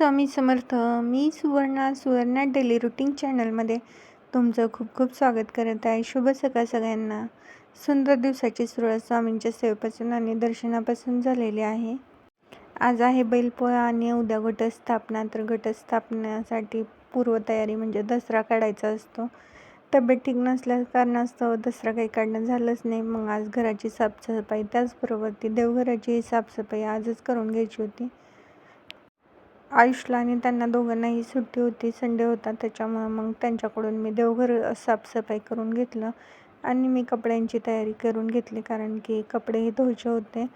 स्वामी समर्थ मी Suvarna Suvarna daily routine चॅनलमध्ये तुमचं खूप खूप स्वागत करत आहे. शुभ सकाळ सगळ्यांना. सुंदर दिवसाची सुरुवात स्वामींच्या सेवेपासून आणि दर्शनापासून झालेली आहे. आज आहे बैलपोळा आणि उद्या घटस्थापना तर घटस्थापनासाठी पूर्वतयारी म्हणजे दसरा काढायचा असतो. तब्येत ठीक नसल्या कारणास्तव दसरा काही काढणं झालंच नाही. मग आज घराची साफसफाई त्याचबरोबर ती देवघराची साफसफाई आजच करून घ्यायची होती. आयुषला आणि त्यांना दोघांनाही सुट्टी होती संडे होता त्याच्यामुळं मग त्यांच्याकडून मी देवघर साफसफाई करून घेतलं आणि मी कपड्यांची तयारी करून घेतली कारण की कपडेही धुवायचे होते.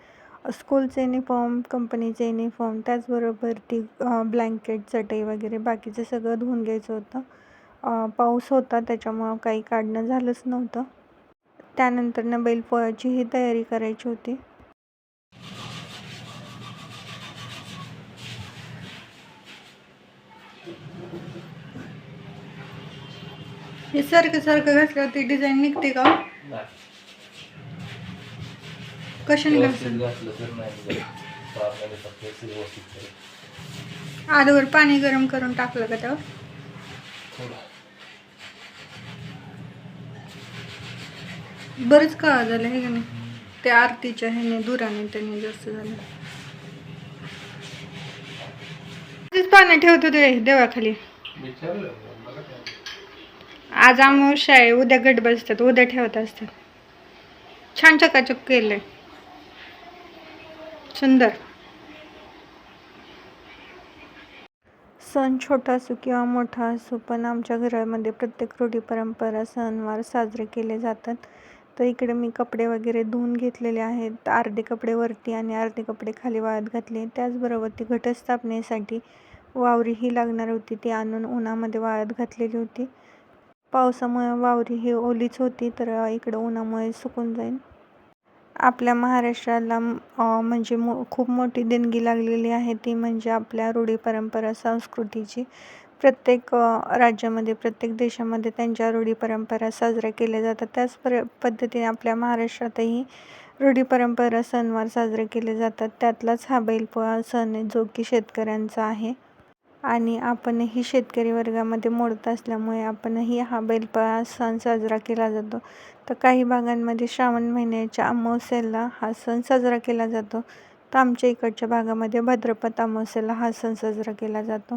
स्कूलचे युनिफॉर्म कंपनीचे युनिफॉर्म त्याचबरोबर ती ब्लँकेट चटई वगैरे बाकीचं सगळं धुवून घ्यायचं होतं. पाऊस होता त्याच्यामुळं काही काढणं झालंच नव्हतं. त्यानंतरनं बैलपोळ्याचीही तयारी करायची होती. हे सारखं सारखं घातल्यावर ती डिझाईन निघते का? कशाने. आधीवर पाणी गरम करून टाकलं का त्यावर. बरंच काळ झालं हे का नाही ते आरतीच्या ह्याने दुराने त्याने जास्त झालं आधीच पाणी ठेवत होते देवाखाली आज आमोश आहे. उद्या गट बसतात उद्या ठेवत असतात. छान चकाचक केलंय. सुंदर. सण छोटा असो किंवा मोठा असो पण आमच्या घरामध्ये प्रत्येक रूढी परंपरा सणवार साजरे केले जातात. तर इकडे मी कपडे वगैरे धुवून घेतलेले आहेत. अर्धे कपडे वरती आणि अर्धे कपडे खाली वाळत घातले. त्याचबरोबर ती घटस्थापनेसाठी वावरी ही लागणार होती. ती आणून उन्हामध्ये वाळत घातलेली होती. पावसामुळे वावरी ही ओलीच होती तर इकडं उन्हामुळे सुकून जाईल. आपल्या महाराष्ट्राला म्हणजे मो खूप मोठी देणगी लागलेली आहे ती म्हणजे आपल्या रूढी परंपरा संस्कृतीची. प्रत्येक राज्यामध्ये प्रत्येक देशामध्ये त्यांच्या रूढी परंपरा साजऱ्या केल्या जातात. त्याच पर पद्धतीने आपल्या महाराष्ट्रातही रूढी परंपरा सणवार साजरे केले जातात. त्यातलाच हा बैलपोळा सण आहे जो की शेतकऱ्यांचा आहे. आणि आपणही शेतकरी वर्गामध्ये मोडत असल्यामुळे आपणही हा बैलपोळा सण साजरा केला जातो. तर काही भागांमध्ये श्रावण महिन्याच्या अमावस्येला हा सण साजरा केला जातो. तर आमच्या इकडच्या भागामध्ये भाद्रपद अमावस्येला हा सण साजरा केला जातो.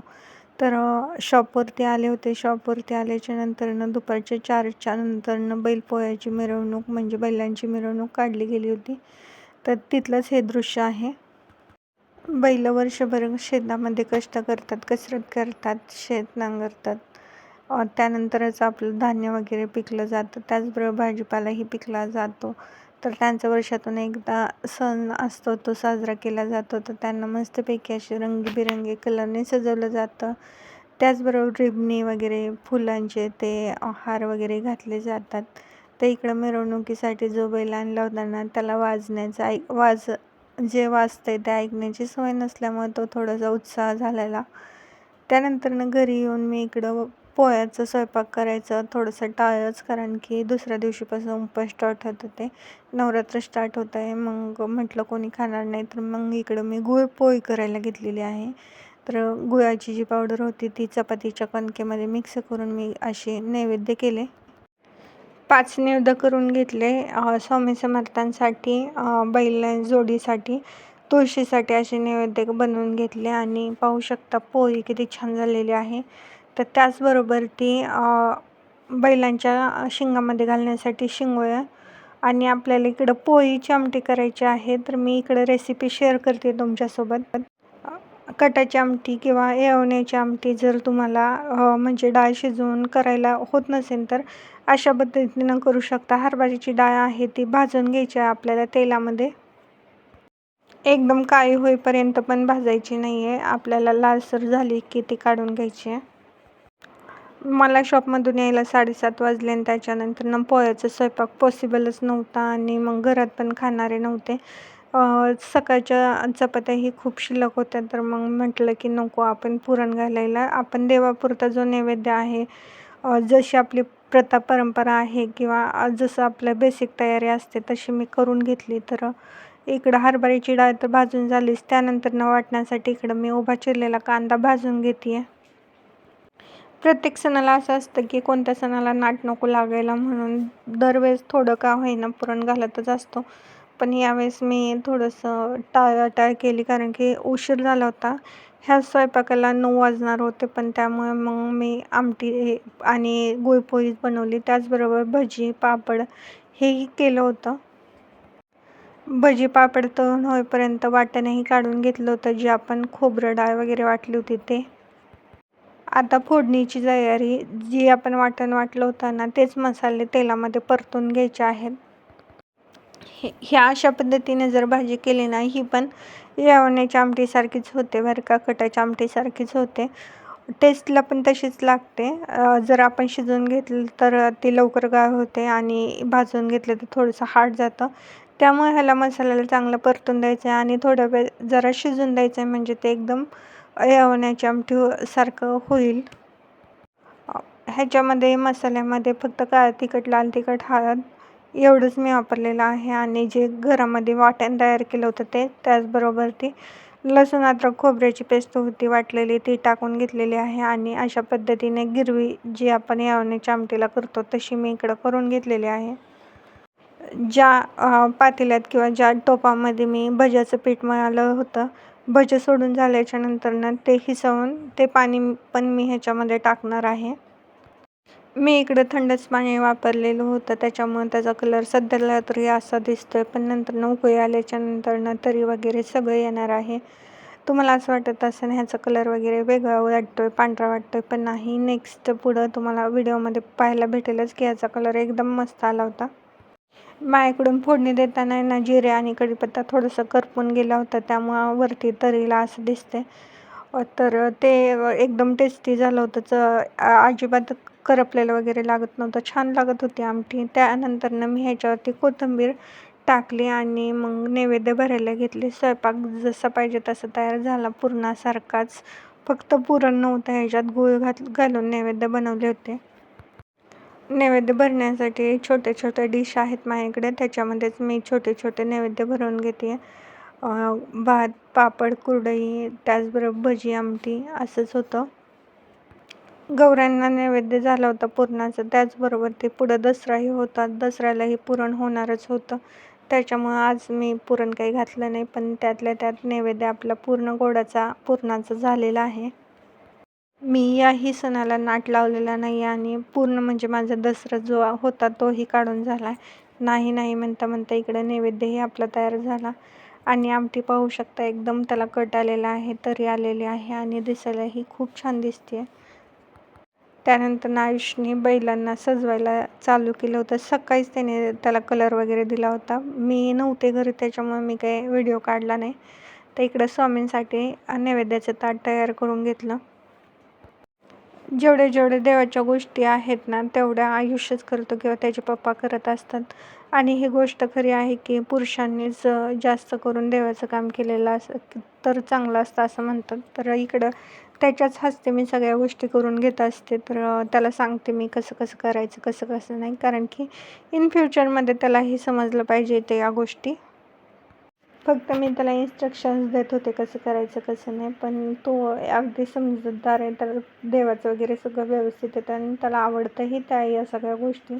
तर शॉपवरती आले होते. शॉपवरती आल्याच्या नंतरनं दुपारच्या चारच्या नंतरनं बैलपोळ्याची मिरवणूक म्हणजे बैलांची मिरवणूक काढली गेली होती. तर तिथलंच हे दृश्य आहे. बैल वर्षभर शेतामध्ये कष्ट करतात कसरत करतात शेत नांगरतात. त्यानंतरच आपलं धान्य वगैरे पिकलं जातं. त्याचबरोबर भाजीपालाही पिकला जातो. तर त्यांचा वर्षातून एकदा सण असतो तो साजरा केला जातो. तर त्यांना मस्तपैकी असे रंगीबिरंगी कलरने सजवलं जातं. त्याचबरोबर रिबणी वगैरे फुलांचे ते हार वगैरे घातले जातात. तर इकडं मिरवणुकीसाठी जो बैल आणला होता ना त्याला वाजण्याचा ऐक वाज जे वाजतंय ते ऐकण्याची सवय नसल्यामुळे तो थोडासा उत्साह झालेला. त्यानंतरनं घरी येऊन मी इकडं पोह्याचं स्वयंपाक करायचं थोडंसं टाळलंच कारण की दुसऱ्या दिवशीपासून उपास स्टार्ट होत होते. नवरात्र स्टार्ट होत आहे मग म्हटलं कोणी खाणार नाही तर मग इकडं मी गुळ पोळी करायला घेतलेली आहे. तर गुळाची जी पावडर होती ती चपातीच्या कणकेमध्ये मिक्स करून मी असे नैवेद्य केले. पाच नैवेद्य करून घेतले स्वामी समर्थांसाठी बैल जोडीसाठी तुळशीसाठी असे नैवेद्य बनवून घेतले आणि पाहू शकता पोळी किती छान झालेली आहे. तर त्याचबरोबर ती बैलांच्या शिंगामध्ये घालण्यासाठी शिंगोळ्या आणि आपल्याला इकडं पोळीची आमटी करायची आहे तर मी इकडं रेसिपी शेअर करते तुमच्यासोबत. कटाची आमटी किंवा येवण्याची आमटी जर तुम्हाला म्हणजे डाळ शिजवून करायला होत नसेल तर अशा पद्धतीनं करू शकता. हरभऱ्याची डाळ आहे ती भाजून घ्यायची आहे आपल्याला तेलामध्ये. एकदम काळी होईपर्यंत पण भाजायची नाही आहे आपल्याला लालसर झाली की ती काढून घ्यायची आहे. मला शॉपमधून यायला साडेसात वाजले आणि त्याच्यानंतर पोळ्याचा स्वयंपाक पॉसिबलच नव्हता आणि मग घरात पण खाणारे नव्हते. सकाळच्या चपात्याही खूप शिल्लक होत्या. तर मग म्हटलं की नको आपण पुरण घालायला. आपण देवापुरता जो नैवेद्य आहे जशी आपली प्रथा परंपरा आहे किंवा जसं आपलं बेसिक तयारी असते तशी मी करून घेतली. तर इकडं हरभऱ्याची डाळ तर भाजून झालीच. त्यानंतर न वाटण्यासाठी इकडं मी उभा चिरलेला कांदा भाजून घेते प्रत्येक सणाला असं असतं की कोणत्या सणाला नाट नको लागायला म्हणून दरवेळेस थोडं का होईना पुरण घालतच असतो. पण यावेळेस मी थोडंसं टाळाटाळ केली कारण की उशीर झाला होता. ह्या स्वयंपाकाला नऊ वाजणार होते पण त्यामुळे मग मी आमटी आणि गुळपोळी बनवली. त्याचबरोबर भजी पापड हेही केलं होतं. भजी पापड तळून होईपर्यंत वाटणही काढून घेतलं होतं जे आपण खोबरं डाळ वगैरे वाटली होती ते. आता फोडणीची तयारी जी आपण वाटण वाटलं होतं ना तेच मसाले तेलामध्ये परतून घ्यायचे आहेत. हे ह्या अशा पद्धतीने जर भाजी केली ना ही पण येवण्याच्या आमटीसारखीच होते बरं का कटाच्या आमटीसारखीच होते. टेस्टला पण तशीच लागते. जर आपण शिजवून घेतलं तर ती लवकर गाळ होते आणि भाजून घेतलं तर थोडंसं हार्ड जातं. त्यामुळे ह्याला मसाल्याला चांगलं परतून द्यायचं आहे आणि थोडं वेळ जरा शिजून द्यायचं आहे म्हणजे ते एकदम येवण्याच्या आमटीसारखं होईल. ह्याच्यामध्ये मसाल्यामध्ये फक्त काळं तिखट लाल तिखट हळद एवढंच मी वापरलेलं आहे आणि जे घरामध्ये वाटण तयार केलं होतं ते त्याचबरोबर ती लसूण अद्रक खोबऱ्याची पेस्ट होती वाटलेली ती टाकून घेतलेली आहे आणि अशा पद्धतीने गिरवी जी आपण यावण्याच्या आमटीला करतो तशी मी इकडं करून घेतलेली आहे. ज्या पातेल्यात किंवा ज्या टोपामध्ये मी भज्याचं पीठ मळालं होतं भजे सोडून झाल्याच्या नंतरनं ते हिसवून ते पाणी पण मी ह्याच्यामध्ये टाकणार आहे. मी इकडं थंडच पाणी वापरलेलं होतं त्याच्यामुळे त्याचा कलर सध्याला तरी असा दिसतोय पण नंतर उकळी आल्याच्या नंतरनं तरी वगैरे सगळं येणार आहे. तुम्हाला असं वाटत असेल ह्याचा कलर वगैरे वेगळा वाटतोय पांढरा वाटतोय पण नाही. नेक्स्ट पुढं तुम्हाला व्हिडिओमध्ये पाहायला भेटेलच की ह्याचा कलर एकदम मस्त आला होता. मायाकडून फोडणी देताना ना जिरे आणि कढीपत्ता थोडंसं करपून गेला होता त्यामुळं वरती तरीला असं दिसते तर ते एकदम टेस्टी झालं होतं च अजिबात करपलेलं वगैरे लागत नव्हतं. छान लागत होती आमटी. त्यानंतरनं मी ह्याच्यावरती कोथिंबीर टाकली आणि मग नैवेद्य भरायला घेतली. स्वयंपाक जसा पाहिजे तसा तयार झाला. पुरणासारखाच. फक्त पुरण नव्हतं ह्याच्यात. गुळ घात घालून नैवेद्य बनवले होते. नैवेद्य भरण्यासाठी छोटे छोटे डिश आहेत माझ्याकडे. त्याच्यामध्येच मी छोटे छोटे नैवेद्य भरवून घेते. भात पापड कुरडई त्याचबरोबर भजी आमटी असंच होतं. गौऱ्यांना नैवेद्य झाला होता पुरणाचं. त्याचबरोबर ते पुढं दसराही होता दसऱ्यालाही पुरण होणारच होतं. त्याच्यामुळं आज मी पुरण काही घातलं नाही पण त्यातल्या त्यात नैवेद्य आपला पूर्ण गोडाचा पुरणाचा झालेला आहे. मी याही सणाला नाट लावलेला नाही आणि पूर्ण म्हणजे माझा दसरा जो होता तोही काढून झाला नाही नाही म्हणता म्हणता इकडं नैवेद्यही आपला तयार झाला. आणि आमटी पाहू शकता एकदम त्याला कट आलेला आहे तरी आलेली आहे आणि दिसायलाही खूप छान दिसते त्यानंतर आयुषने बैलांना सजवायला चालू केलं होतं. सकाळीच त्याने त्याला कलर वगैरे दिला होता. मी नव्हते घरी त्याच्यामुळे मी काही व्हिडिओ काढला नाही. तर इकडं स्वामींसाठी नैवेद्याचं ताट तयार करून घेतलं. जेवढे जेवढे देवाच्या गोष्टी आहेत ना तेवढ्या आयुष्यच करतो किंवा त्याचे पप्पा करत असतात. आणि ही गोष्ट खरी आहे की पुरुषांनीच जास्त करून देवाचं काम केलेलं असं तर चांगलं असतं असं म्हणतात. तर इकडं त्याच्याच हस्ते मी सगळ्या गोष्टी करून घेत असते तर त्याला सांगते मी कसं कसं करायचं कसं कसं नाही कारण की इन फ्युचरमध्ये त्यालाही समजलं पाहिजे ते या गोष्टी. फक्त मी त्याला इन्स्ट्रक्शन्स देत होते कसं करायचं कसं नाही पण तो अगदी समजूतदार आहे तर देवाचं वगैरे सगळं व्यवस्थित येतं आणि त्याला आवडतंही त्या या सगळ्या गोष्टी.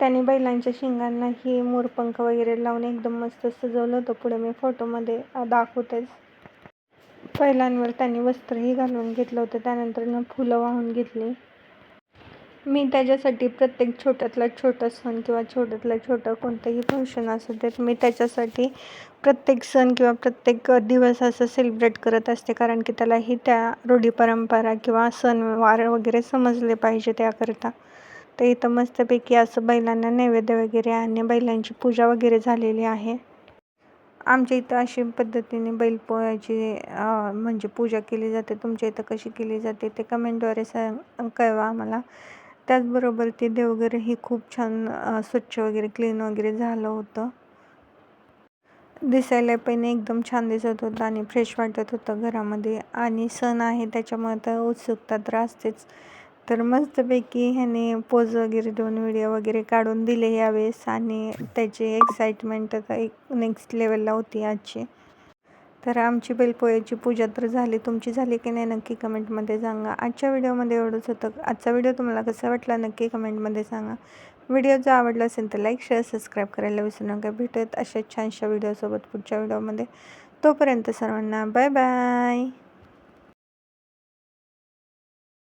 त्याने बैलांच्या शिंगांनाही मोरपंख वगैरे लावून एकदम मस्त सजवलं होतं. पुढे मी फोटोमध्ये दाखवतेच. बैलांवर त्यांनी वस्त्रही घालून घेतलं होतं. त्यानंतर फुलं वाहून घेतली. मी त्याच्यासाठी प्रत्येक छोट्यातला छोटा सण किंवा छोट्यातलं छोटं कोणतंही फंक्शन असू देत मी त्याच्यासाठी प्रत्येक सण किंवा प्रत्येक दिवस असं सेलिब्रेट करत असते. कारण की त्यालाही त्या रूढी परंपरा किंवा सणवार वगैरे समजले पाहिजे त्याकरता. तर इथं मस्तपैकी असं बैलांना नैवेद्य वगैरे आणि बैलांची पूजा वगैरे झालेली आहे. आमच्या इथं अशी पद्धतीने बैलपोळ्याची म्हणजे पूजा केली जाते. तुमच्या इथं कशी केली जाते ते कमेंटद्वारे सांग कळवा आम्हाला. त्याचबरोबर ते देवघरही खूप छान स्वच्छ वगैरे क्लीन वगैरे झालं होतं. दिसायला पण एकदम छान दिसत होतं आणि फ्रेश वाटत होतं घरामध्ये. आणि सण आहे त्याच्यामुळे तर उत्सुकता तर असतेच. तर मस्तपैकी ह्याने पोज वगैरे दोन व्हिडिओ वगैरे काढून दिले यावेळेस आणि त्याची एक्साइटमेंट आता एक नेक्स्ट लेवलला होती आजची. तर आमची बैलपोळ्याची पूजा तर झाली. तुमची झाली की नाही नक्की कमेंटमध्ये सांगा. आजच्या व्हिडिओमध्ये एवढंच होतं. आजचा व्हिडिओ तुम्हाला कसा वाटला नक्की कमेंटमध्ये सांगा. व्हिडिओ जर आवडला असेल तर लाईक शेअर सबस्क्राईब करायला विसरू नका. भेटत अशा छानशा व्हिडिओसोबत पुढच्या व्हिडिओमध्ये तोपर्यंत सर्वांना बाय बाय